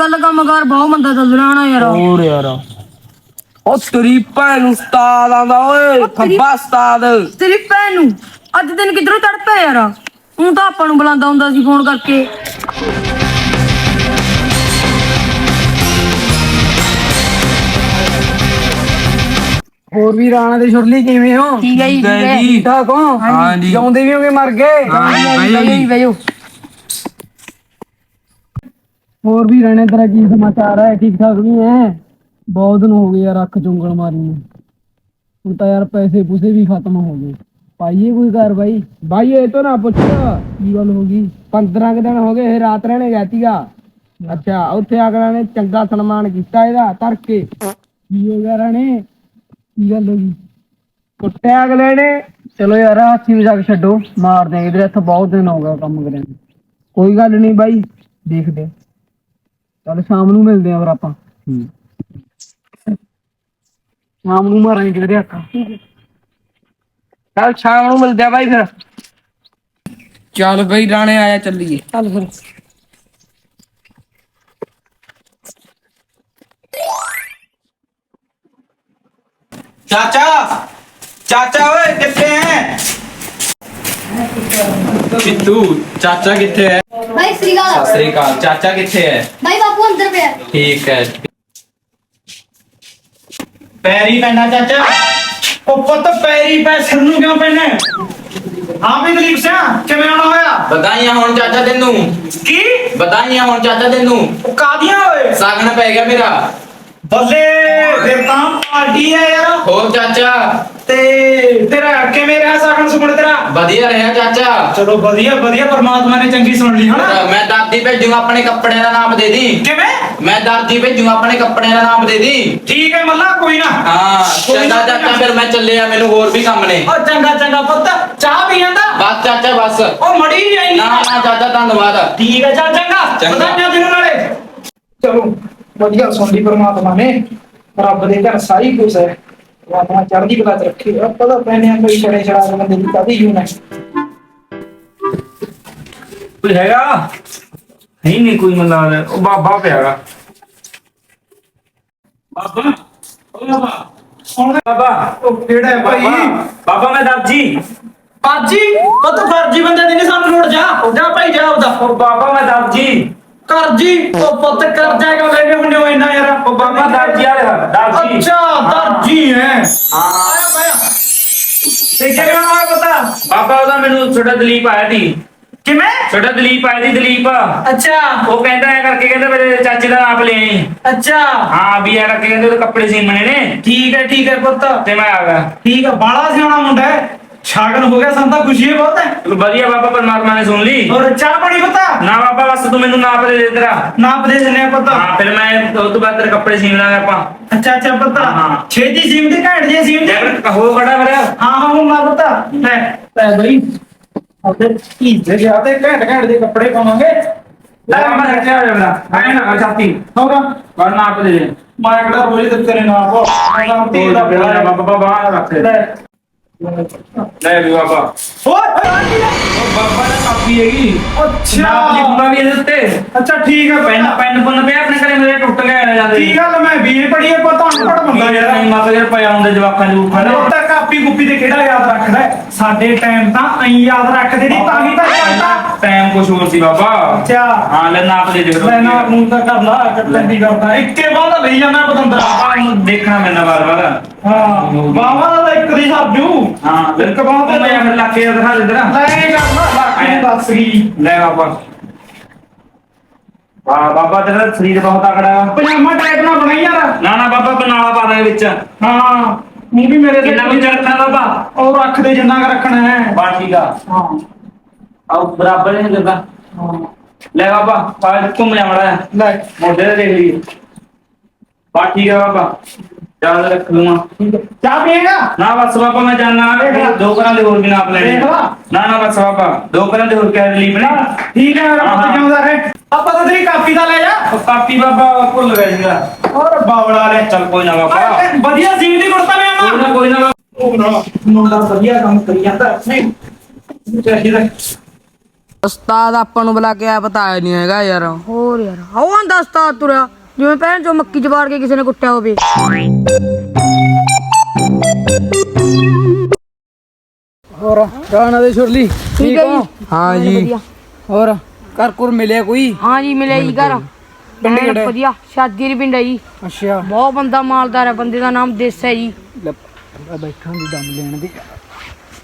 ਕੱਲ ਕੰਮ ਕਰ ਬਹੁਤ ਮੰਦਾ ਚੱਲ ਰਿਹਾ ਨਾ ਯਾਰ। ਹੋਰ ਯਾਰ। ਉਹ ਤੇਰੀ ਭੈਣ ਨੂੰ ਉਸਤਾਦ ਆਂਦਾ ਓਏ ਖੱਬਾ ਉਸਤਾਦ। ਤੇਰੀ ਭੈਣ ਨੂੰ ਅੱਜ ਦਿਨ ਕਿਧਰੋਂ ਚੜ ਪਿਆ ਯਾਰ? ਹੁਣ ਤਾਂ ਆਪਾਂ ਨੂੰ ਬੁਲਾਉਂਦਾ ਹੁੰਦਾ ਸੀ ਫੋਨ ਕਰਕੇ। ਹੋਰ ਵੀ ਰਾਣਾ ਦੇ ਛੁਰਲੀ ਕਿਵੇਂ ਹੋ? ਠੀਕ ਹੈ ਜੀ ਠੀਕ ਹੈ। ਜੀ। ਠੀਕ ਠਾਕ ਹੋ? ਹਾਂ ਜੀ ਜਿਉਂਦੇ ਵੀ ਹੋਗੇ ਮਰ ਗਏ? ਹਾਂ ਜੀ, ਬਾਈ ਬੈਜੋ ਜੀ। ਜੀ ਬੈਜੋ ਹੋਰ ਵੀ ਰਾਣੇ ਤੇਰਾ ਕੀ ਸਮਾਚਾਰ ਹੈ? ਠੀਕ ਠਾਕ ਵੀ ਹੈ? ਬਹੁਤ ਦਿਨ ਹੋ ਗਏ ਯਾਰ ਅੱਖ ਚੁੰਗਲ ਮਾਰੀ ਨੂੰ। ਹੁਣ ਤਾਂ ਯਾਰ ਪੈਸੇ ਪੂਸੇ ਵੀ ਖਤਮ ਹੋ ਗਏ। ਪਾਈਏ ਕੋਈ ਘਰ ਬਾਈ? ਬਾਈ, ਇਹ ਤਾਂ ਨਾ ਪੁੱਛ, ਕੀ ਗੱਲ ਹੋ ਗਈ? 15 ਕੁ ਦਿਨ ਹੋ ਗਏ, ਇਹ ਰਾਤ ਰਹਿਣੇ ਗਿਆ ਸੀਗਾ। ਅੱਛਾ, ਉੱਥੇ ਅਗਲਾ ਨੇ ਚੰਗਾ ਸਨਮਾਨ ਕੀਤਾ ਇਹਦਾ ਧਰ ਕੇ ਕੀ ਹੋ ਗਿਆ ਰਾਣੇ? ਕੀ ਗੱਲ ਹੋ ਗਈ? ਕੁੱਟਿਆ ਅਗਲੇ ਨੇ। ਚਲੋ ਯਾਰ, ਹਾਥੀ ਮਜ਼ਾਕ ਛੱਡੋ। ਮਾਰਦੇ ਦੇ ਇਹਦੇ ਇੱਥੇ ਬਹੁਤ ਦਿਨ ਹੋ ਗਏ ਕੰਮ ਕਰਿਆ ਨੂੰ। ਕੋਈ ਗੱਲ ਨਹੀਂ ਬਾਈ, ਦੇਖਦੇ ਹਾਂ। ਚੱਲ ਸ਼ਾਮ ਨੂੰ ਮਿਲਦੇ ਆਂ ਫਿਰ ਆਪਾਂ। ਸ਼ਾਮ ਨੂੰ ਮਾਰਾਂਗੇ ਕਿਹਦੇ ਅੱਖਾਂ ਚੱਲ ਸ਼ਾਮ ਨੂੰ ਮਿਲਦੇ ਆ ਬਾਈ ਫਿਰ। ਚੱਲ ਬਈ ਰਾਣੇ ਆਇਆ ਚੱਲੀਏ। ਚੱਲ ਫਿਰ। ਚਾਚਾ ਚਾਚਾ ਓਏ ਕਿੱਥੇ ਹੈ ਬਿੱਟੂ ਚਾਚਾ ਕਿੱਥੇ ਹੈ? ਭਾਈ ਸ੍ਰੀ ਸਤਿ ਅਕਾਲ ਸ੍ਰੀ ਅਕਾਲ। ਚਾਚਾ ਕਿੱਥੇ ਹੈ? ਭਾਈ ਬਾਪੂ ਅੰਦਰ ਪਿਆ। ਠੀਕ ਹੈ। ਪੈਰੀ ਪੈਣਾ ਚਾਚਾ। ਉਹ ਪੁੱਤ ਪੈਰੀ ਪੈ ਸਿਰ ਨੂੰ ਕਿਉਂ ਪੈਣਾ ਹਾਂ? ਵੀ ਦਲੀਪ ਸਿੰਘ ਕਿਵੇਂ ਆਉਣਾ ਹੋਇਆ? ਵਧਾਈਆਂ ਹੁਣ ਚਾਚਾ ਤੈਨੂੰ। ਕੀ? ਵਧਾਈਆਂ ਹੁਣ ਚਾਚਾ ਤੈਨੂੰ। ਉਹ ਕਾਦੀਆਂ ਓਏ? ਸਾਗਣ ਪੈ ਗਿਆ ਮੇਰਾ। ਬੱਲੇ ਫਿਰ ਤਾਂ ਪਾਰਟੀ ਹੈ ਯਾਰ। ਹੋਰ ਚਾਚਾ। ਤੇ ਤੇਰਾ ਕਿਵੇਂ ਰਿਹਾ ਸਾਗਣ ਸੁਗਣ ਤੇਰਾ? ਵਧੀਆ ਰਿਹਾ ਚਾਚਾ। ਚਲੋ ਵਧੀਆ ਵਧੀਆ ਪਰਮਾਤਮਾ ਨੇ ਚੰਗੀ ਸੁਣ ਲਈ ਹਨਾ? ਮੈਂ ਦਾਦੀ ਭੇਜੂਗਾ ਆਪਣੇ ਕੱਪੜਿਆਂ ਦਾ ਨਾਮ ਦੇ ਦੀ। ਕਿਵੇਂ? ਮੈਂ ਦਾਦੀ ਭੇਜੂਗਾ ਆਪਣੇ ਕੱਪੜਿਆਂ ਦਾ ਨਾਮ ਦੇ ਦੀ। ਠੀਕ ਹੈ ਮੱਲਾ ਕੋਈ ਨਾ। ਹਾਂ ਚੰਗਾ ਚਾਚਾ ਫਿਰ ਮੈਂ ਚੱਲਿਆ ਮੈਨੂੰ ਹੋਰ ਵੀ ਕੰਮ ਨੇ। ਉਹ ਚੰਗਾ ਚੰਗਾ ਪੁੱਤ ਚਾਹ ਪੀ ਜਾਂਦਾ ਬਸ ਚਾਚਾ ਬਸ। ਉਹ ਮੜੀ ਨਹੀਂ ਆਈ ਨਾ ਨਾ ਚਾਚਾ ਧੰਨਵਾਦ। ਠੀਕ ਹੈ ਚੱਲ ਚੰਗਾ। ਚੰਗਾ। ਵਧਾਈਆਂ ਤੈਨੂੰ ਨਾਲੇ। ਚਲੋ ਵਧੀਆ ਸੁਣ ਲਈ ਪਰਮਾਤਮਾ ਨੇ। ਰੱਬ ਦੇ ਘਰ ਸਾਰੀ ਕੁਝ ਹੈ। ਪਰਮਾਤਮਾ ਚੜ੍ਹਦੀ ਕਲਾ ਚ ਰੱਖੇ ਆਪਾਂ ਤਾਂ ਪੈਨੇ ਆ ਕੋਈ ਛੜੇ ਛੜਾ ਕੇ ਬੰਦੇ ਦੀ ਕਾਦੀ ਜੂਨ ਹੈ ਕੋਈ ਹੈਗਾ ਨਹੀਂ ਨਹੀਂ ਕੋਈ ਮੰਨਾ ਉਹ ਬਾਬਾ ਪਿਆਗਾ ਬਾਬਾ ਉਹ ਬਾਬਾ ਹੁਣ ਬਾਬਾ ਉਹ ਕਿਹੜਾ ਹੈ ਭਾਈ ਬਾਬਾ ਬਾਬਾ ਮੈਂ ਦਰਜੀ ਬਾਜੀ ਉਹ ਤਾਂ ਫਰਜੀ ਬੰਦੇ ਦੀ ਨਹੀਂ ਸਾਨੂੰ ਲੋੜ ਜਾ ਜਾ ਭਾਈ ਜਾ ਉਹਦਾ ਉਹ ਬਾਬਾ ਮੈਂ ਦਰਜੀ ਕਰਜੀ ਉਹ ਪੁੱਤ ਕਰ ਜਾਏਗਾ ਲੈਣੇ ਹੁੰਨੇ ਹੋ ਇੰਨਾ ਯਾਰ ਉਹ ਬਾਬਾ ਦਰਜੀ ਵਾਲਾ ਦਰਜੀ ਅੱਛਾ ਦਰਜੀ ਹੈ। ਹਾਂ। ਤੇ ਕਿਹੜਾ ਨਾਮ ਹੈ ਪਤਾ? ਬਾਬਾ ਉਹਦਾ ਮੈਨੂੰ ਛੋਟਾ ਦਲੀਪ ਆਇਆ ਸੀ। ਕਿਵੇਂ? ਛੋਟਾ ਦਲੀਪ ਆਇਆ ਸੀ ਦਲੀਪ। ਅੱਛਾ। ਉਹ ਕਹਿੰਦਾ ਐ ਕਰਕੇ ਕਹਿੰਦਾ ਮੇਰੇ ਚਾਚੇ ਦਾ ਨਾਪ ਲੈ ਆਈ। ਅੱਛਾ। ਹਾਂ ਵੀ ਐ ਕਰਕੇ ਕਹਿੰਦੇ ਉਹਦੇ ਕੱਪੜੇ ਸੀਮਣੇ ਨੇ। ਠੀਕ ਹੈ ਠੀਕ ਹੈ ਪੁੱਤ। ਤੇ ਮੈਂ ਆ ਗਿਆ। ਠੀਕ ਹੈ ਬਾਲਾ ਸਿਆਣਾ ਮੁੰਡਾ ਹੈ। ਛਾਗਣ ਹੋ ਗਿਆ ਸਾਨੂੰ ਤਾਂ ਖੁਸ਼ੀ ਹੈ ਬਹੁਤ। ਹੈ ਵਧੀਆ ਬਾਬਾ ਪਰਮਾਤਮਾ ਨੇ ਸੁਣ ਲਈ। ਔਰ ਚਾਹ ਪਾਣੀ ਪਤਾ? ਨਾ ਬਾਬਾ ਬਸ ਤੂੰ ਮੈਨੂੰ ਨਾਪ ਦੇ ਦੇ ਤੇਰਾ। ਨਾਪ ਦੇ ਦਿੰਨੇ ਆ ਪਤਾ। ਹਾਂ ਫਿਰ ਮੈਂ ਉਹ ਤੋਂ ਬਾਅਦ ਤੇਰੇ ਕੱਪੜੇ ਸੀਮ ਲਾਂਗੇ ਆਪਾਂ। ਅੱਛਾ ਅੱਛਾ ਪਤਾ। ਹਾਂ। ਛੇਤੀ ਸੀਮ ਦੇ ਘਾਟ ਜੇ ਸੀਮ ਦੇ। ਜੈਕਟ ਹੋ ਖੜਾ ਮੇਰਾ ਹਾਂ ਹਾਂ ਹੁਣ ਮੈਂ ਪਤਾ। ਲੈ। ਲੈ ਬਈ। ਆਪਣੇ ਕੀ ਜਗ੍ਹਾ ਤੇ ਘੈਂਟ ਘੈਂਟ ਦੇ ਕੱਪੜੇ ਪਾਵਾਂਗੇ। ਲੈ ਮੈਂ ਰੱਖਿਆ ਹੋਇਆ ਮੇਰਾ। ਆਏ ਨਾ ਚਾਤੀ ਹੋਗਾ ਪਰ ਨਾਪ ਦੇ ਦੇ। ਮੈਂ ਕਿਹੜਾ ਰੋਜ਼ ਤੇ ਤੇਰੇ ਨਾਲ ਕੋ ਮੈਂ ਤਾਂ ਤੇ ਦਾ ਵਿਆਹ ਹੈ ਬਾਬਾ ਬਾਬਾ ਰੱਖ ਦੇ। ਲੈ। ਲੈ ਵੀ ਬਾਬਾ। ਓਏ ਉਹ ਬਾਬਾ ਦਾ ਕਾਪੀ ਹੈਗੀ। ਅੱਛਾ। ਨਾਪ ਲਿਖੂਗਾ ਵੀ ਇਹਦੇ ਉੱਤੇ। ਅੱਛਾ ਠੀਕ ਹੈ ਪੈਨ ਪੈਨ ਪੁੰਨ ਪਿਆ ਆਪਣੇ ਘਰੇ ਮੇਰੇ ਟੁੱਟ ਗਿਆ ਜਾਂਦੇ। ਕੀ ਗੱਲ ਮੈਂ ਪੜ੍ਹੀ ਹੈ ਪਤਾ ਅਨਪੜ੍ਹ ਬੰਦਾ ਯਾਰ ਨਹੀਂ ਮਤ ਯਾਰ ਪਿਆ ਹੁੰਦੇ ਜਵਾਕਾਂ ਜੂਖਾਂ ਦੇ। ਉਹ ਤਾਂ ਕਾਪੀ ਕੁੱਪੀ ਤੇ ਕਿਹੜਾ ਯਾਦ ਰੱਖਦਾ ਹੈ? ਸਾਡੇ ਟਾਈਮ ਤਾਂ ਐਂ ਯਾਦ ਰੱਖਦੇ ਨਹੀਂ ਤਾਂ ਹੀ ਤਾਂ ਚੱਲਦਾ। ਟਾਈਮ ਕੁਛ ਹੋਰ ਸੀ ਬਾਬਾ। ਅੱਛਾ। ਹਾਂ ਲੈ ਨਾਪ ਦੇ ਦੇ ਫਿਰ ਮੈਂ ਨਾ ਨੂੰ ਤਾਂ ਕਰ ਲਾ ਕੱਟਣ ਦੀ ਕਰਦਾ ਇੱਕੇ ਬਾਅਦ ਲਈ ਜਾਂਦਾ ਪਤੰਦਰਾ। ਬਾਬਾ ਨੂੰ ਦੇਖਣਾ ਮੈਨਾਂ ਵਾਰ ਵਾਰ। ਹਾਂ ਬਾਵਾ ਦਾ ਇੱਕ ਦੀ ਸਾਜੂ ਹਾਂ ਇੱਕ ਬਾਅਦ ਮੈਂ ਫਿਰ ਲੱਖੇ ਦਾ ਦਿਖਾ ਦੇ ਤੇਰਾ। ਲੈ ਕਰਨਾ ਲੱਖ ਦੱਸ ਗਈ ਲੈ ਬਾਬਾ। ਵਾਹ ਬਾਬਾ ਤੇਰਾ ਸਰੀਰ ਬਹੁਤ ਤਕੜਾ। ਪਜਾਮਾ ਟਾਈਪ ਨਾਲ ਬਣਾਈ ਯਾਰ। ਨਾ ਨਾ ਬਾਬਾ ਬਨਾਲਾ ਪਾ ਦਾਂਗੇ ਵਿੱਚ। ਹਾਂ। ਮੂੰਹ ਵੀ ਮੇਰੇ ਕਿੰਨਾ ਵੀ ਰੱਖਣਾ ਬਾਬਾ? ਉਹ ਰੱਖ ਦੇ ਜਿੰਨਾ ਕੁ ਰੱਖਣਾ ਹੈ। ਬਾ ਠੀਕ ਆ। ਹਾਂ। ਆਓ ਬਰਾਬਰ ਨਹੀਂ ਕਰਦਾ ਹਾਂ। ਲੈ ਬਾਬਾ ਪਾਜ ਘੁੰਮ ਜਾ ਮੜਾ ਲੈ। ਮੋਢੇ ਤੇ ਦੇਖ ਲਈ ਬਾ ਠੀਕ ਆ ਬਾਬਾ। ਯਾਦ ਰੱਖ ਲੂੰਗਾ ਚਾਹ ਪੀਏਗਾ? ਨਾ ਬਸ ਬਾਬਾ ਮੈਂ ਜਾਣਾ। ਦੋ ਘਰਾਂ ਦੇ ਹੋਰ ਵੀ ਨਾਪ ਲੈਣੇ। ਦੇਖ ਲਾ। ਨਾ ਨਾ ਬਸ ਬਾਬਾ ਦੋ ਘਰਾਂ ਦੇ ਹੋਰ ਕਹਿ ਲਈ ਬਣੇ। ਠੀਕ ਹੈ ਮੇਰਾ ਪੁੱਤ ਹਾਂ। ਜਿਉਂਦਾ ਰਹੇ। ਆਪਾਂ ਤਾਂ ਤੇਰੀ ਕਾਪੀ ਦਾ ਲੈ ਜਾ। ਉਹ ਕਾਪੀ ਬਾਬਾ ਭੁੱਲ ਗਿਆ ਸੀਗਾ ਔਰ ਬਾਵਲਾ ਲੈ ਚੱਲ ਕੋਈ ਨਾ ਬਾਬਾ। ਓਏ, ਵਧੀਆ ਸੀਨ ਦੀ ਕੁੜਤਾ ਮੈਂ ਕੋਈ ਨਾ ਕੋਈ ਨਾ ਮੁੰਡਾ ਵਧੀਆ ਕੰਮ ਕਰੀ ਜਾਂਦਾ। ਨਹੀਂ ਚਾਹੀਦਾ ਉਸਤਾਦ ਆਪਾਂ ਨੂੰ ਬੁਲਾ ਕੇ ਆ ਪਤਾ ਨਹੀਂ ਹੈਗਾ ਯਾਰ। ਹੋਰ ਯਾਰ ਹਉ ਆਂਦਾ ਉਸਤਾਦ ਤੁਰਿਆ। ਜਿਵੇਂ ਭੈਣ ਚੋ ਮੱਕੀ ਚ ਵਾੜ ਕੇ ਕਿਸੇ ਨੇ ਕੁੱਟਿਆ ਹੋਵੇ। ਹੋਰ ਰਾਣਾ ਦੇ ਛੁਰਲੀ ਠੀਕ ਹੈ ਹੋ? ਜੀ। ਹਾਂ ਜੀ। ਵਧੀਆ। ਹੋਰ ਘਰ ਕੁਰ ਮਿਲਿਆ ਕੋਈ? ਹਾਂ ਜੀ ਮਿਲਿਆ ਜੀ ਘਰ। ਪਿੰਡ ਐਨ ਕਿਹੜਾ? ਹੈ? ਵਧੀਆ ਸ਼ਾਦੀ ਦੀ ਪਿੰਡ ਹੈ ਜੀ। ਅੱਛਾ। ਬਹੁਤ ਬੰਦਾ ਮਾਲਦਾਰ ਹੈ ਬੰਦੇ ਦਾ ਨਾਮ ਦੇਸਾ ਹੈ ਜੀ। ਲੈ, ਆ ਬੈਠਾਂ ਦੀ ਦਮ ਲੈਣ ਦੇ।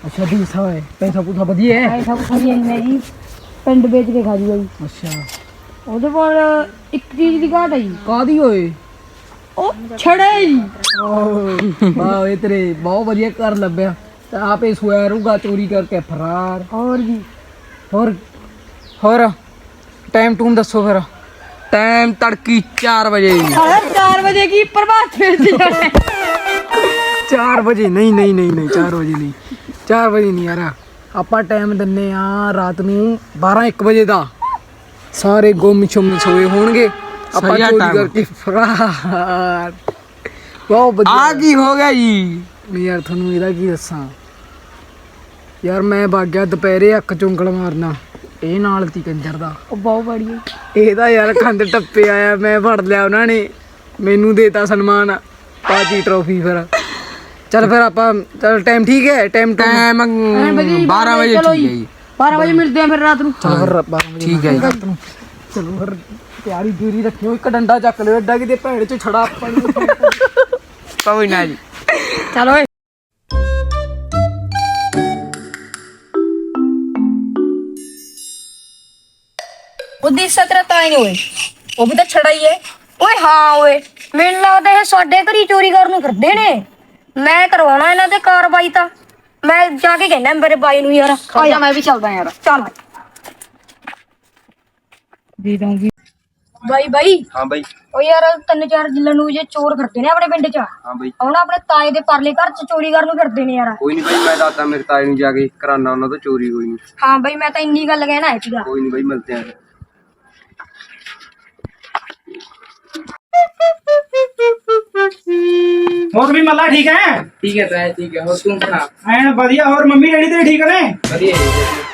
ਅੱਛਾ ਦੀ ਹੈ ਪੈਸਾ ਪੂਸਾ ਵਧੀਆ ਹੈ? ਐਸਾ ਕੁਛ ਨਹੀਂ ਹੈ ਜੀ। ਪਿੰਡ ਵੇਚ ਕੇ ਖਾ ਜੂਗਾ ਜੀ। ਅੱਛਾ। ਉਹਦੇ ਕੋਲ ਇੱਕ ਚੀਜ਼ ਦੀ ਘਾਟ ਹੈ ਜੀ। ਕਾਦੀ ਹੋਏ ਉਹ ਛੜੇ ਜੀ। ਵਾਹ ਓਏ ਤੇਰੇ ਬਹੁਤ ਵਧੀਆ ਘਰ ਲੱਭਿਆ। ਤੇ ਆਪੇ ਸੋਇਆ ਰਹੂਗਾ ਚੋਰੀ ਕਰਕੇ ਫਰਾਰ। ਹੋਰ ਜੀ। ਹੋਰ ਹੋਰ ਟਾਈਮ ਟੂਮ ਦੱਸੋ ਫਿਰ। ਟਾਈਮ ਤੜਕੀ 4 ਵਜੇ ਸਾਢੇ 4 ਵਜੇ ਕੀ ਪ੍ਰਭਾਤ ਫੇਰ ਜਾਣਾ 4 ਵਜੇ ਨਹੀਂ ਨਹੀਂ ਨਹੀਂ ਨਹੀਂ 4 ਵਜੇ ਨਹੀਂ। 4 ਵਜੇ ਨਹੀਂ ਯਾਰ। ਆਪਾਂ ਟਾਈਮ ਦਿੰਨੇ ਆ ਰਾਤ ਨੂੰ 12 1 ਵਜੇ ਦਾ। ਸਾਰੇ ਗੁੰਮ ਛੁੰਮ ਸੋਏ ਹੋਣਗੇ। ਆਪਾਂ ਚੋਰੀ time। ਕਰਕੇ ਫਰਾਰ। ਬਹੁਤ ਵਧੀਆ। ਆ ਕੀ ਹੋ ਗਿਆ ਜੀ? ਯਾਰ ਤੁਹਾਨੂੰ ਇਹਦਾ ਕੀ ਦੱਸਾਂ? ਯਾਰ ਮੈਂ ਵਗ ਗਿਆ ਦੁਪਹਿਰੇ ਅੱਖ ਚੁੰਗਲ ਮਾਰਨਾ ਇਹ ਨਾਲ ਤੀ ਕੰਜਰ ਦਾ। ਉਹ ਬਹੁਤ ਬੜੀ ਇਹਦਾ ਯਾਰ ਖੰਡ ਟੱਪੇ ਆਇਆ ਮੈਂ ਫੜ ਲਿਆ ਉਹਨਾਂ ਨੇ। ਮੈਨੂੰ ਦੇਤਾ ਸਨਮਾਨ ਪਾਜੀ ਟਰੋਫੀ ਫਿਰ। ਚੱਲ ਫਿਰ ਆਪਾਂ ਚੱਲ ਟਾਈਮ ਠੀਕ ਹੈ ਟਾਈਮ ਟਾਈਮ ਟਾਈਮ ਵਜੇ ਜੀ, 12 ਵਜੇ ਚਲੋ ਠੀਕ। ਹੈ ਜੀ। 12 ਵਜੇ ਮਿਲਦੇ ਆ ਫਿਰ ਰਾਤ ਨੂੰ। ਚੱਲ ਫਿਰ 12 ਵਜੇ ਠੀਕ ਹੈ ਜੀ। ਚਲੋ ਫਿਰ ਤਿਆਰੀ ਦੂਰੀ ਰੱਖਿਓ ਇੱਕ ਡੰਡਾ ਚੱਕ ਲਿਓ ਐਡਾ ਕਿਤੇ ਭੈੜ ਚ ਛੜਾ ਆਪਾਂ ਨੂੰ ਕੋਈ ਨਾ ਜੀ। ਚਲੋ ਓਏ ਉਹ ਦੇਸਾ ਤੇਰਾ ਤਾਂ ਹੀ ਓਏ। ਉਹ ਵੀ ਤਾਂ ਛੜਾ ਹੀ ਏ। ਓਏ ਹਾਂ ਓਏ ਮੈਨੂੰ ਲੱਗਦਾ ਇਹ ਸਾਡੇ ਘਰੀ ਚੋਰੀ ਕਰਨ ਨੂੰ ਫਿਰਦੇ ਨੇ। ਮੈਂ ਕਰਵਾਉਣਾ ਇਹਨਾਂ ਤੇ ਕਾਰਵਾਈ ਤਾਂ। ਮੈਂ ਜਾ ਕੇ ਕਹਿਣਾ ਮੇਰੇ ਬਾਈ ਨੂੰ ਯਾਰ। ਆ ਜਾ ਮੈਂ ਵੀ ਚੱਲਦਾ ਯਾਰ। ਚੱਲ। ਦੇ ਦਊਂਗੀ। ਬਾਈ ਬਾਈ। ਹਾਂ ਬਾਈ। ਓ ਯਾਰ ਤਿੰਨ ਚਾਰ ਜਿੱਲਣ ਨੂੰ ਜੇ ਚੋਰ ਫਿਰਦੇ ਨੇ ਆਪਣੇ ਪਿੰਡ 'ਚ। ਹਾਂ ਬਾਈ। ਹੁਣ ਆਪਣੇ ਤਾਏ ਦੇ ਪਰਲੇ ਘਰ 'ਚ ਚੋਰੀ ਕਰਨ ਨੂੰ ਫਿਰਦੇ ਨੇ ਯਾਰ। ਕੋਈ ਨਹੀਂ ਬਾਈ ਮੈਂ ਦੱਸਦਾ ਮੇਰੇ ਤਾਏ ਨੂੰ ਜਾ ਕੇ ਕਰਾਨਾ ਉਹਨਾਂ ਤੋਂ ਚੋਰੀ ਕੋਈ ਨਹੀਂ ਹਾਂ ਬਾਈ ਮੈਂ ਤਾਂ ਇੰਨੀ ਗੱਲ ਕਹਿਣਾ ਹੈ ਸੀਗਾ ਕੋਈ ਨਹੀਂ ਬਾਈ ਮਿਲਤੇ ਆਂ। ਹੋਰ ਵੀ ਮੱਲਾ ਠੀਕ ਹੈ? ਠੀਕ ਹੈ ਤਾਏ ਠੀਕ ਹੈ। ਹੋਰ ਤੂੰ ਸੁਣਾ? ਐਨ ਵਧੀਆ ਹੋਰ ਮੰਮੀ ਡੈਡੀ ਤੇ ਠੀਕ ਨੇ? ਵਧੀਆ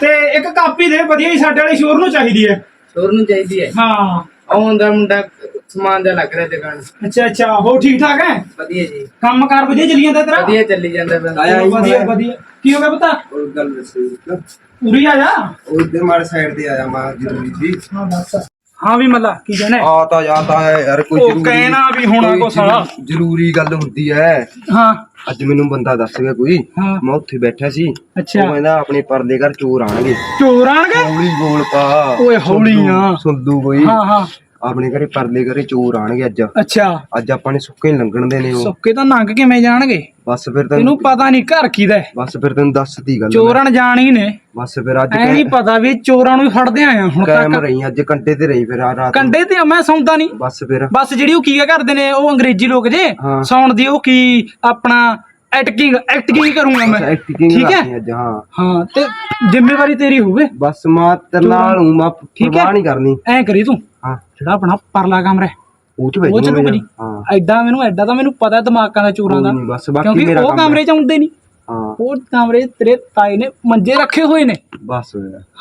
ਤੇ ਇੱਕ ਕਾਪੀ ਦੇ ਵਧੀਆ ਹੀ ਸਾਡੇ ਵਾਲੇ ਸ਼ੋਰ ਨੂੰ ਚਾਹੀਦੀ ਹੈ। ਚੋਰ ਨੂੰ ਚਾਹੀਦੀ ਹੈ। ਹਾਂ। ਆਉਂਦਾ ਮੁੰਡਾ ਸਮਾਨ ਦਾ ਲੱਗ ਰਿਹਾ ਦੁਕਾਨ। ਅੱਛਾ ਅੱਛਾ ਹੋ ਠੀਕ ਠਾਕ ਹੈ? ਵਧੀਆ ਜੀ। ਕੰਮ ਕਾਰ ਵਧੀਆ ਚੱਲੀ ਜਾਂਦਾ ਤੇਰਾ? ਵਧੀਆ ਚੱਲੀ ਜਾਂਦਾ ਬਸ ਚਲੋ ਵਧੀਆ ਵਧੀਆ। ਕੀ ਹੋ ਗਿਆ ਪਤਾ? ਉਹ ਗੱਲ ਦੱਸੋ ਉਰੀ ਆ ਜਾ ਉਹ ਇੱਧਰ ਮਾਰ ਸਾਈਡ ਤੇ ਆਇਆ ਮਾਂ ਜ਼ਰੂਰੀ ਸੀ। ਹਾਂ ਦੱਸ। ਹਾਂ ਵੀ ਮੱਲਾ ਕੀ ਕਹਿਣਾ ਹੈ? ਆ ਤਾਂ ਜਾਂਦਾ ਹੈ ਯਾਰ ਕੋਈ ਉਹ ਜ਼ਰੂਰੀ- ਕਹਿਣਾ ਵੀ ਹੋਣਾ ਕੋਈ ਕੁਛ ਆ। ਜ਼ਰੂਰੀ ਗੱਲ ਹੁੰਦੀ ਹੈ। ਹਾਂ। ਅੱਜ ਮੈਨੂੰ ਬੰਦਾ ਦੱਸ ਗਿਆ ਕੋਈ ਹਾਂ। ਮੈਂ ਉੱਥੇ ਬੈਠਾ ਸੀ। ਉਹ ਅੱਛਾ ਕਹਿੰਦਾ ਆਪਣੇ ਪਰਦੇ ਘਰ ਚੋਰ ਆਣਗੇ ਚੋਰ ਆਣਗੇ ਹੌਲੀ ਬੋਲ ਪਾ। ਓਏ ਹੌਲੀ ਆ। ਸੰਧੂ ਕੋਈ ਹਾਂ ਹਾਂ। ਆਪਣੇ ਘਰੇ ਪਰਦੇ ਘਰੇ ਚੋਰ ਆਣਗੇ ਅੱਜ। ਅੱਛਾ। ਅੱਜ ਆਪਾਂ ਨੇ ਸੁੱਕੇ ਨੀ ਲੰਘਣ ਦੇਣੇ ਉਹ। ਸੁੱਕੇ ਤਾਂ ਨੰਗ ਕਿਵੇਂ ਜਾਣਗੇ? ਬਸ ਫਿਰ ਤੈਨੂੰ ਤੈਨੂੰ ਪਤਾ ਨਹੀਂ ਘਰ ਕਿਹਦਾ ਹੈ। ਬਸ ਫਿਰ ਤੈਨੂੰ ਦੱਸਤੀ ਗੱਲ ਮੈਂ। ਚੋਰਾਂ ਜਾਣੀ ਨੇ। ਬਸ ਫਿਰ ਅੱਜ ਐ ਨਹੀਂ ਪਤਾ ਵੀ ਚੋਰਾਂ ਨੂੰ ਹੀ ਫੜਦੇ ਆਏ ਆ ਹੁਣ ਕਾਇਮ ਤੱਕ ਰਹੀ ਅੱਜ ਕੰਟੇ ਤੇ ਰਹੀ ਫਿਰ ਆ ਰਾਤ ਨੂੰ। ਕੰਡੇ ਤੇ ਮੈਂ ਸੌਂਦਾ ਨਹੀਂ ਬਸ ਫਿਰ। ਬਸ ਜਿਹੜੀ ਉਹ ਕੀ ਕਰਦੇ ਨੇ ਉਹ ਅੰਗਰੇਜ਼ੀ ਲੋਕ ਜੇ। ਹਾਂ। ਸੌਣ ਦੀ ਉਹ ਕੀ ਆਪਣਾ ਐਕਟਿੰਗ ਐਕਟਿੰਗ ਕਰੂੰਗਾ ਮੈਂ। ਐਕਟਿੰਗ ਠੀਕ ਹੈ? ਕਰਨੀ ਅੱਜ ਹਾਂ। ਹਾਂ ਤੇ ਜ਼ਿੰਮੇਵਾਰੀ ਤੇਰੀ ਹੋਵੇ। ਬਸ ਮਾਂ ਤੇਰੇ ਨਾਲ ਹੂੰ ਮਾਂ ਠੀਕ ਹੈ। ਪਰਵਾਹ ਨਹੀਂ ਕਰਨੀ। ਐ ਕਰੀ ਤੂੰ। ਹਾਂ ਜਿਹੜਾ ਆਪਣਾ ਪਰਲਾ ਕਮਰਾ ਹੈ, ਉਹ ਚ ਉਹ ਜੀ ਹਾਂ। ਐਡਾ ਮੈਨੂੰ ਐਡਾ ਤਾਂ ਮੈਨੂੰ ਪਤਾ ਦਿਮਾਗਾਂ ਦਾ ਚੋਰਾਂ ਦਾ। ਬਸ ਬਾਕੀ ਕਿਉਂਕਿ ਮੇਰਾ ਉਹ। ਕਮਰੇ ਚ ਆਉਂਦੇ ਨਹੀਂ। ਹਾਂ। ਉਹ ਕਮਰੇ 'ਚ ਤੇਰੇ ਤਾਏ ਨੇ ਮੰਜੇ ਰੱਖੇ ਹੋਏ ਨੇ। ਬਸ।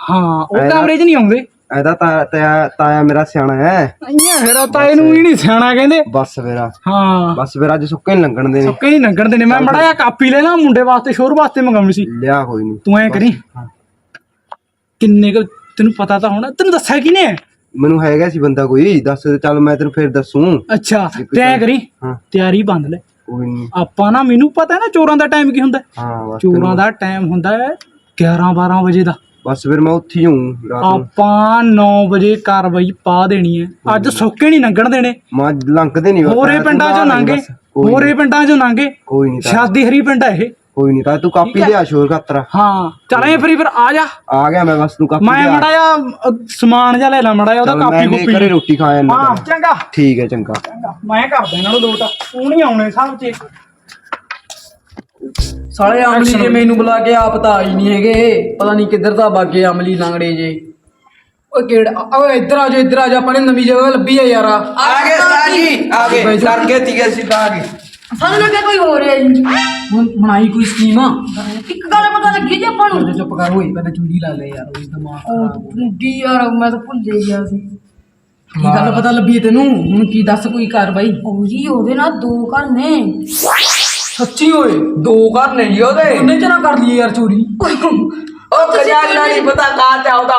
ਹਾਂ ਉਹ ਕਮਰੇ 'ਚ ਨਹੀਂ ਆਉਂਦੇ। ਐਦਾ ਤਾਇਆ ਤਾਇਆ ਮੇਰਾ ਸਿਆਣਾ ਹੈ। ਆਈਆਂ ਫਿਰ ਤਾਏ ਨੂੰ ਹੀ ਨਹੀਂ ਸਿਆਣਾ ਕਹਿੰਦੇ। ਬਸ ਮੇਰਾ ਹਾਂ। ਬਸ ਫਿਰ ਅੱਜ ਸੁੱਕੇ ਨੀ ਲੰਘਣ ਦੇ ਨੇ ਸੁੱਕੇ ਨਹੀਂ ਲੰਘਣ ਦੇ ਨੇ ਮੈਂ ਮੜਾ ਜਿਹਾ ਕਾਪੀ ਲੈ ਲਾ ਮੁੰਡੇ ਵਾਸਤੇ ਸ਼ੋਰ ਵਾਸਤੇ ਮੰਗਾਉਣੀ ਸੀ। ਲਿਆ ਕੋਈ ਨਹੀਂ। ਤੂੰ ਐ ਕਰੀ। ਕਿੰਨੇ ਕੁ ਤੈਨੂੰ ਪਤਾ ਤਾਂ ਹੋਣਾ। ਤੈਨੂੰ ਦੱਸਿਆ ਕਿਨੇ ਮੈਨੂੰ ਹੈਗਾ ਸੀ ਬੰਦਾ ਕੋਈ ਦੱਸ ਚੱਲ ਮੈਂ ਤੈਨੂੰ ਫਿਰ ਦੱਸੂ। ਅੱਛਾ ਤੇ ਐ ਕਰੀ ਹਾਂ। ਤਿਆਰੀ ਬੰਦ ਲੈ। ਕੋਈ ਨਹੀਂ ਆਪਾਂ ਨਾ ਮੈਨੂੰ ਪਤਾ ਨਾ ਚੋਰਾਂ ਦਾ ਟਾਈਮ ਕੀ ਹੁੰਦਾ। ਹੈ? ਹਾਂ ਬਸ ਚੋਰਾਂ ਦਾ ਟਾਈਮ ਹੁੰਦਾ ਹੈ 11 12 ਵਜੇ ਦਾ। ਬਸ ਫਿਰ ਮੈਂ ਉੱਥੇ ਹੀ ਹੂੰ ਰਾਤ ਨੂੰ। ਆਪਾਂ 9 ਵਜੇ ਕਾਰਵਾਈ ਪਾ ਦੇਣੀ ਹੈ। ਅੱਜ ਸੌਕੇ ਨਹੀਂ ਲੰਘਣ ਦੇਣੇ। ਮਾਂ ਲੰਘਦੇ ਨਹੀਂ ਹੋਰੇ ਪਿੰਡਾਂ ਚੋਂ ਲੰਘੇ ਹੋਰੇ ਪਿੰਡਾਂ ਚੋਂ ਲੰਘੇ। ਕੋਈ ਨਹੀਂ ਸ਼ਾਦੀ ਹਰੀ ਪਿੰਡ ਹੈ ਇਹ। ਕੋਈ ਨਹੀਂ ਤਾਂ ਤੂੰ ਕਾਪੀ ਲਿਆ ਸ਼ੋਰ ਖਾਤਰਾ। ਹਾਂ ਚਲੇ ਫਿਰ ਫਿਰ ਆ ਜਾ। ਆ ਗਿਆ ਮੈਂ ਬਸ ਤੂੰ ਕਾਪੀ ਮੈਂ ਲਿਆ। ਮੜਾ ਜਾ ਸਮਾਨ ਜਿਹਾ ਲੈ ਲਾ ਮੜਾ ਜਾ ਉਹਦਾ ਚੱਲ ਕਾਪੀ ਮੈਂ ਕੁਪੀ। ਘਰੇ ਰੋਟੀ ਖਾ ਹਾਂ ਜਾਂਦਾ ਚੰਗਾ। ਠੀਕ ਹੈ ਚੰਗਾ। ਮੈਂ ਕਰਦਾ ਇਹਨਾਂ ਨੂੰ ਲੋਟ ਤੂੰ। ਨਹੀਂ ਆਉਣੇ ਸਭ ਚ। ਸਾਲੇ ਅਮਲੀ ਜੇ ਮੈਨੂੰ ਬੁਲਾ ਕੇ ਆਪ ਤਾਂ ਆਈ ਨਹੀਂ ਹੈਗੇ। ਪਤਾ ਨਹੀਂ ਕਿੱਧਰ ਤਾਂ ਬਾਗੇ ਅਮਲੀ ਲੰਗੜੇ ਜੇ। ਓਏ ਕਿਹੜਾ ਓਏ ਇੱਧਰ ਆ ਜਾ ਇੱਧਰ ਆ ਜਾ ਆਪਾਂ ਨੇ ਨਵੀਂ ਜਗ੍ਹਾ ਲੱਭੀ ਆ ਯਾਰ। ਆ ਗਏ ਸਰ ਜੀ ਆ ਗਏ। ਡਰ ਕੇ ਆ ਗਏ। ਸਾਨੂੰ ਲੱਗਿਆ ਕੋਈ ਹੋ ਰਿਹਾ ਜੀ। ਹੁਣ ਬਣਾਈ ਕੋਈ ਸਕੀਮ? ਆ ਇੱਕ ਗੱਲ ਪਤਾ ਲੱਗੀ ਜੀ ਆਪਾਂ ਨੂੰ। ਤੇ ਚੁੱਪ ਕਰ ਹੋਈ ਪਹਿਲਾਂ ਚੁੰਡੀ ਲਾ ਲੈ ਯਾਰ ਉਹਦੀ ਦਿਮਾਗ ਉਹ ਖਰਾਬ। ਹੋ। ਡੀ ਯਾਰ ਮੈਂ ਤਾਂ ਭੁੱਲ ਹੀ ਗਿਆ ਸੀ। ਕੀ ਗੱਲ ਪਤਾ ਲੱਭੀ ਹੈ ਤੈਨੂੰ? ਹੁਣ ਕੀ ਦੱਸ ਕੋਈ ਕਾਰਵਾਈ? ਉਹ ਜੀ ਉਹਦੇ ਨਾਲ ਦੋ ਘਰ ਨੇ। ਸੱਚੀ ਓਏ ਦੋ ਘਰ ਨੇ ਜੀ ਉਹਦੇ। ਉਹਨੇ ਚ ਨਾ ਕਰ ਲਈ ਯਾਰ ਚੋਰੀ? ਉਹ ਖਜ਼ਾਨਾ ਨਹੀਂ ਪਤਾ ਕਾ ਚਾਉਦਾ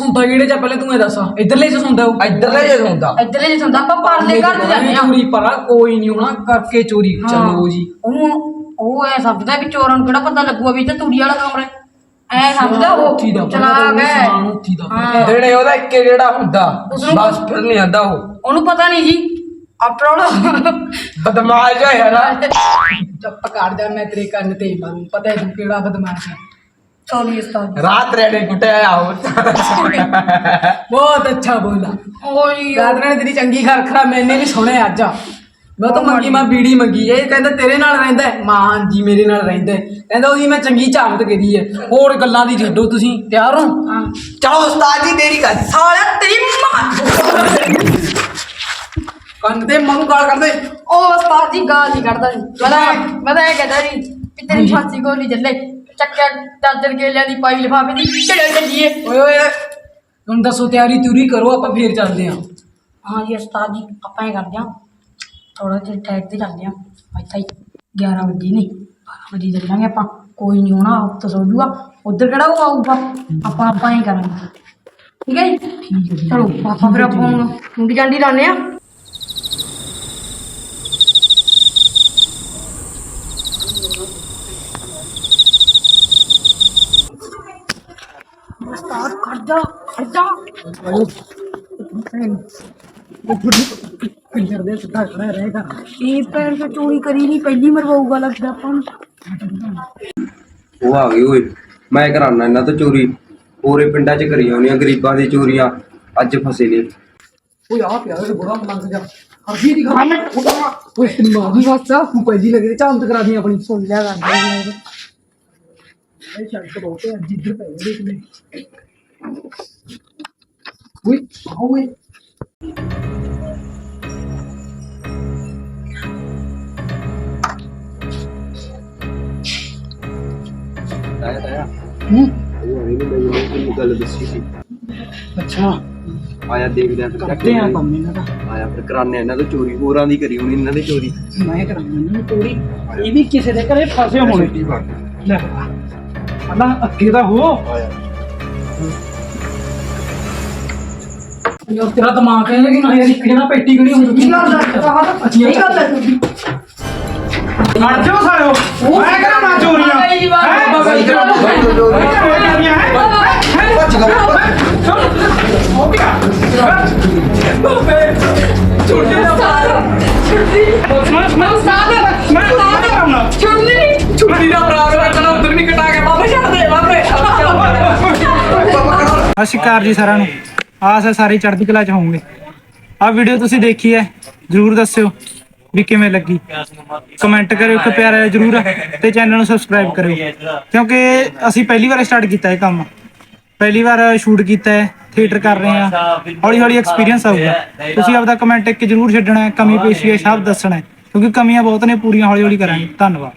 ਸੁਣਦਾ ਕਿਹੜੇ ਚ? ਪਹਿਲੇ ਤੂੰ ਇਹ ਦੱਸ ਇਧਰਲੇ ਚ ਸੁਣਦਾ ਉਹ? ਇੱਧਰਲੇ ਜੇ ਹੁੰਦਾ ਇੱਧਰਲੇ ਜਿਹਾ ਹੁੰਦਾ ਆਪਾਂ ਪਰਲੇ ਘਰ ਚ ਜਾਂਦੇ ਆ ਚੋਰੀ ਪਰਾ ਕੋਈ ਨਹੀਂ ਹੋਣਾ ਕਰਕੇ ਚੋਰੀ ਚਲੋ ਜੀ। ਉਹਨੂੰ ਉਹ ਐ ਸਮਝਦਾ ਵੀ ਚੋਰਾਂ ਨੂੰ ਕਿਹੜਾ ਪਤਾ ਲੱਗੂਗਾ ਵੀ ਇਹ ਤਾਂ ਤੂੜੀ ਵਾਲਾ ਕਮਰਾ ਹੈ। ਐ ਸਮਝਦਾ ਉੱਥੀ ਦਾ ਉਹ ਚਲਾ ਗਿਆ ਸਮਾਨ ਉੱਥੀ ਦਾ। ਹਾਂ। ਜਿਹੜੇ ਉਹਦਾ ਇੱਕੇ ਜਿਹੜਾ ਹੁੰਦਾ ਉਸਨੂੰ- ਬਸ ਫਿਰ ਨਹੀਂ ਆਂਦਾ ਉਹ। ਉਹਨੂੰ ਪਤਾ ਨਹੀਂ ਜੀ ਆਫਟਰ ਆਲ ਬਦਮਾਸ਼ ਹੈ ਨਾ। ਚੁੱਪ ਕਰ ਜਾ ਮੈਂ ਤੇਰੇ ਕੰਨ ਤੇ ਮਾਰੂ ਪਤਾ ਹੈ ਤੂੰ ਕਿਹੜਾ ਬਦਮਾਸ਼ ਹੈ। ਰਾਤ ਰੇੜੇ ਕੁੱਟਿਆ ਆਉ ਬਹੁਤ ਅੱਛਾ ਬੋਲਾ ਓਏ ਰਾਤ ਨੇ ਤੇਰੀ ਚੰਗੀ ਖਰਖਰਾ ਮੈਨੇ ਵੀ ਸੁਣਿਆ ਅੱਜ ਮੈਂ ਤਾਂ ਮੰਗੀ ਮੈਂ ਬੀੜੀ ਮੰਗੀ ਇਹ ਕਹਿੰਦਾ ਤੇਰੇ ਨਾਲ ਰਹਿੰਦਾ ਹੈ? ਮਾਂ ਹਾਂਜੀ ਮੇਰੇ ਨਾਲ ਰਹਿੰਦਾ ਹੈ। ਕਹਿੰਦਾ ਉਹਦੀ ਮੈਂ ਚੰਗੀ ਝਾਮਤ ਕਰੀ ਹੈ ਹੋਰ ਗੱਲਾਂ ਦੀ ਛੱਡੋ ਤੁਸੀਂ ਤਿਆਰ ਹੋ ਚਲੋ ਉਸਤਾਦ ਜੀ ਦੇਰੀ ਕਰ ਸਾਲਿਆ ਤੇਰੀ ਮਾਂ ਕੰਨ ਤੇ ਮੂੰਹ ਗਾਲ ਕਰਦੇ ਉਹ ਉਸਤਾਦ ਜੀ ਗਾਲ ਨਹੀਂ ਕੱਢਦਾ ਸੀ ਮੈਂ ਤਾਂ ਮੈਂ ਤਾਂ ਇਹ ਕਹਿੰਦਾ ਸੀ ਕਿ ਤੇਰੀ ਫਾਸੀ ਗੋਲੀ ਚੱਲੇ ਚੱਕਿਆ ਦਰਜਨ ਕੇਲਿਆਂ ਦੀ ਪਾਈ ਲਿਫਾਫੇ ਦੀ ਚੜੇ ਚੱਲੀਏ। ਓਏ ਓਏ ਹੁਣ ਦੱਸੋ ਤਿਆਰੀ ਤਿਉਰੀ ਕਰੋ ਆਪਾਂ ਫੇਰ ਚੱਲਦੇ ਹਾਂ। ਹਾਂ ਜੀ ਉਸਤਾਦ ਜੀ ਆਪਾਂ ਇਹ ਕਰਦੇ ਹਾਂ। ਥੋੜਾ ਜਿਹਾ ਟਾਈਟ ਤੇ ਚੱਲਦੇ ਹਾਂ। ਇੱਥੇ ਹੀ 11 ਵਜੇ ਨਹੀਂ 12 ਵਜੇ ਚੱਲਾਂਗੇ ਆਪਾਂ। ਕੋਈ ਨਹੀਂ ਹੋਣਾ ਆਪ ਤਾਂ ਸੋ ਜੂਗਾ ਉਧਰ ਕਿਹੜਾ ਉਹ ਆਊਗਾ? ਆਪਾਂ ਆਪਾਂ ਹੀ ਕਰਾਂਗੇ। ਠੀਕ ਹੈ ਜੀ? ਚਲੋ ਆਪਾਂ ਫਿਰ ਆਪਾਂ ਮੁੰਡੀ ਜਾਂਡੀ ਲਾਣੇ ਆ ਪਿੰਜਰ ਦੇ ਸਿੱਧਾ ਖੜਾ ਰਹੇਗਾ ਇਹ ਪੈਰ ਤੇ ਚੋਰੀ ਕਰੀ ਨਹੀਂ ਪਹਿਲੀ ਮਰਵਾਊਗਾ ਲੱਗਦਾ ਆਪਾਂ ਨੂੰ। ਉਹ ਆ ਗਏ ਓਏ ਮੈਂ ਕਰਾਨਾ ਇਹਨਾਂ ਤੋਂ ਚੋਰੀ। ਪੂਰੇ ਪਿੰਡਾਂ 'ਚ ਕਰੀ ਆਉਣੀਆਂ ਗਰੀਬਾਂ ਦੀ ਚੋਰੀਆਂ। ਅੱਜ ਫਸੇ ਨੇ। ਓਏ ਆ ਪਿਆ ਉਹ ਬੜਾ ਮਲੰਗ ਜਾ ਹਰਜੀ ਦੀ ਖਾਣਾ ਓਏ ਮਾਰੀ ਵਾਸਾ ਤੂੰ ਪਹਿਲੀ ਲੱਗੇ ਚਾਂਦ ਕਰਾ ਦੀ ਆਪਣੀ। ਸੁਣ ਲਿਆ ਕਰ। ਇਹ ਛੱਡ ਬਹੁਤ ਹੈ ਜਿੱਧਰ ਪੈ ਦੇਖ ਅੱਛਾ। ਆਇਆ ਦੇਖਦੇ ਆ ਕਰਦੇ ਆ ਕੰਮ ਇਹਨਾਂ ਦਾ ਆਇਆ ਫਿਰ ਕਰਾਨੇ ਇਹਨਾਂ ਤੋਂ ਚੋਰੀ। ਹੋਰਾਂ ਦੀ ਕਰੀ ਹੋਣੀ ਇਹਨਾਂ ਨੇ ਚੋਰੀ। ਮੈਂ ਕਰਾਂਗਾ ਇਹਨਾਂ ਨੂੰ ਚੋਰੀ। ਇਹ ਵੀ ਕਿਸੇ ਦੇ ਘਰੇ ਫਸੇ ਹੋਣੇ। ਲੈ ਅੱਲਾ ਅੱਗੇ ਦਾ ਹੋ। ਯਾਰ ਤੇਰਾ ਦਿਮਾਗ ਹੈ ਕਿ ਨਾ ਯਾਰ ਇੱਕ ਜਣਾ ਪੇਟੀ ਕਿਹੜੀ ਹੁੰਦੀ ਕੀ ਕਰਦਾ ਨਹੀਂ ਕਰਦਾ ਤੁਸੀਂ ਹਟ ਜਾਓ ਸਾਲਿਓ ਮੈਂ ਕਰਾਂ ਚੋਰੀਆਂ ਬਾਈ ਜੀ ਬਾਈ ਹੈਂ? ਬਾਬਾ ਮੈਂ ਚੋਰੀਆਂ ਹੈ? ਹੋ ਗਿਆ। ਛੁੱਟੀ ਦਾ ਸਾਲ। ਛੁੱਟੀ। ਮੈਂ ਮੈਂ ਉਸਤਾਦ ਮੈਂ ਤਾਂ ਕਰਾਉਣਾ ਛੁੱਟੀ ਛੁੱਟੀ। ਦਾ ਪ੍ਰਾਗ ਰੱਖਣਾ ਉਧਰ ਨਹੀਂ ਕਟਾ ਕੇ। ਬਾਬਾ ਛੱਡ ਦੇ ਬਾਬੇ ਸਤਿ ਸ਼੍ਰੀ ਅਕਾਲ ਜੀ ਸਾਰਿਆਂ ਨੂੰ। ਆਸ ਹੈ, ਸਾਰੇ ਚੜ੍ਹਦੀ ਕਲਾ ਚ ਹੋਵੋਗੇ। ਆਹ ਵੀਡੀਓ ਤੁਸੀਂ ਦੇਖੀ ਹੈ, ਜਰੂਰ ਦੱਸਿਓ ਵੀ ਕਿਵੇਂ ਲੱਗੀ। ਕਮੈਂਟ ਕਰਿਓ ਕਿ ਪਿਆਰਾ ਜਰੂਰ, ਤੇ ਚੈਨਲ ਨੂੰ ਸਬਸਕ੍ਰਾਈਬ ਕਰਿਓ। ਕਿਉਂਕਿ ਅਸੀਂ ਪਹਿਲੀ ਵਾਰ ਸਟਾਰਟ ਕੀਤਾ ਇਹ ਕੰਮ। ਪਹਿਲੀ ਵਾਰ ਸ਼ੂਟ ਕੀਤਾ ਹੈ ਥੀਏਟਰ ਕਰ ਰਹੇ ਹਾਂ। ਹੌਲੀ ਹੌਲੀ ਐਕਸਪੀਰੀਅੰਸ ਆਊਗਾ। ਤੁਸੀਂ ਆਪਦਾ ਕਮੈਂਟ ਇੱਕ ਜਰੂਰ ਛੱਡਣਾ ਹੈ, ਕਮੀ ਪੇਸ਼ੀ ਹੈ, ਸਭ ਦੱਸਣਾ ਹੈ। ਕਿਉਂਕਿ ਕਮੀਆਂ ਬਹੁਤ ਨੇ, ਪੂਰੀਆਂ ਹੌਲੀ ਹੌਲੀ ਕਰਾਂਗੇ। ਧੰਨਵਾਦ।